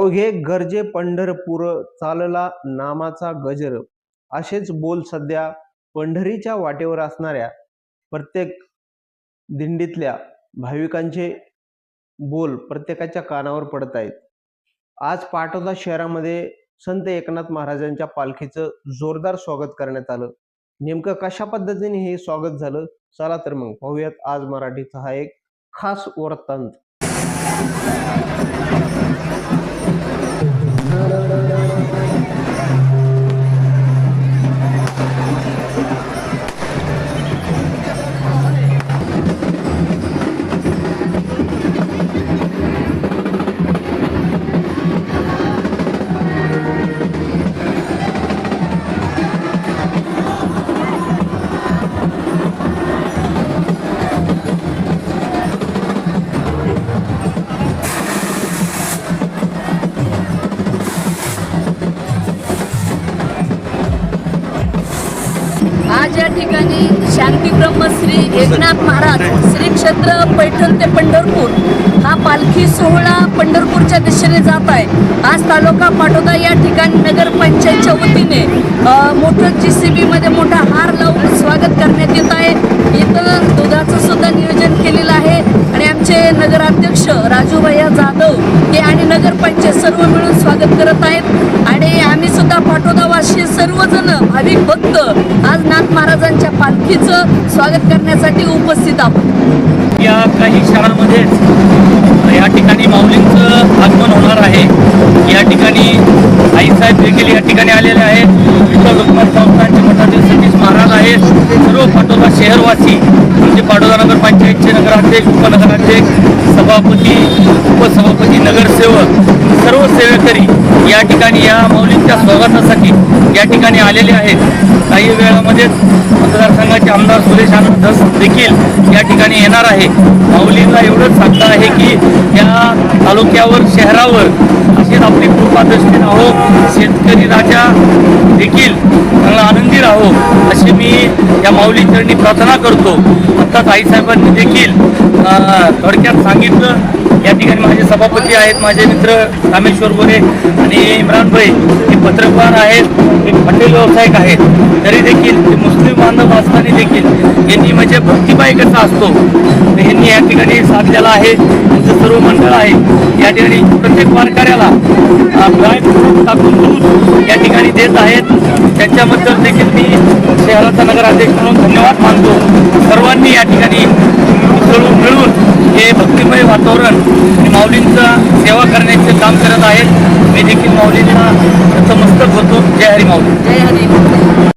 अवघे गरजे पंढरपूर चालला नामाचा गजर. असेच बोल सध्या पंढरीच्या वाटेवर असणाऱ्या प्रत्येक दिंडीतल्या भाविकांचे बोल प्रत्येकाच्या कानावर पडत आहेत आज पाटोदा शहरामध्ये संत एकनाथ महाराजांच्या पालखीचं जोरदार स्वागत करण्यात आलं. नेमकं कशा पद्धतीने हे स्वागत झालं? चला तर मग पाहूयात आज मराठीचा हा एक खास वृत्तांत. आज या ठिकाणी शांती ब्रह्म श्री एकनाथ महाराज श्री क्षेत्र पैठण ते पंढरपूर हा पालखी सोहळा पंढरपूरच्या दिशेने जात आहे. आज तालुका पाटोदा या ठिकाणी नगरपंचायतच्या वतीने मोठं जी सी बीमध्ये मोठा हार नगराध्यक्ष राजूभैया जाधव हे आणि नगरपंचायत सर्व मिळून स्वागत करत आहेत. आणि आम्ही सुद्धा पाठोदावाशी सर्वजण भाविक भक्त. आज नाथ महाराजांच्या पालखीचं स्वागत करण्यासाठी उपस्थित आहोत. या काही क्षणामध्येच या ठिकाणी माऊलींचं आगमन होणार आहे. या ठिकाणी आईसाहेब देखील या ठिकाणी आलेले आहेत. विठ्ठल लोकमत संस्थांचे मठातील सतीश महाराज आहेत. सर्व पाटोदा शहरवासी म्हणजे पाटोदा नगर पंचायतचे नगराध्यक्ष उपनगराध्यक्ष सभापती उपसभापती नगरसेवक सर्व सेवेकरी या ठिकाणी या मौलींच्या स्वागतासाठी या ठिकाणी आलेले आहेत. काही वेळामध्येच मतदारसंघाचे आमदार सुरेश आनंद धस देखील या ठिकाणी येणार आहे. माऊलींना एवढंच सांगता आहे की या तालुक्यावर शहरावर अशीच आपली कृपादृष्टी राहो शेतकरी राजा देखील चांगला आनंदी राहो अशी मी या माऊली चरणी प्रार्थना करतो. आत्ताच आईसाहेबांनी देखील थोडक्यात सांगितलं. या ठिकाणी माझे सभापती आहेत माझे मित्र रामेश्वर गोरे आणि इम्रान भाई. हे पत्रकार आहेत हे हॉटेल व्यावसायिक आहेत. तरी देखील ते मुस्लिम बांधव असताना देखील यांनी म्हणजे भक्तिबाई कसा असतो? यांनी या ठिकाणी साधलेला आहे. त्यांचं सर्व मंडळ आहे. या ठिकाणी प्रत्येक वारकऱ्याला टाकून दूध या ठिकाणी देत आहेत. त्यांच्याबद्दल देखील मी शहराचा नगराध्यक्ष म्हणून धन्यवाद मानतो. सर्वांनी या ठिकाणी भक्तिमय आणि सेवा करण्याचे काम करत आहेत. मी देखील माऊलींना समस्तक होतो. जय हरी माऊली. जय हरी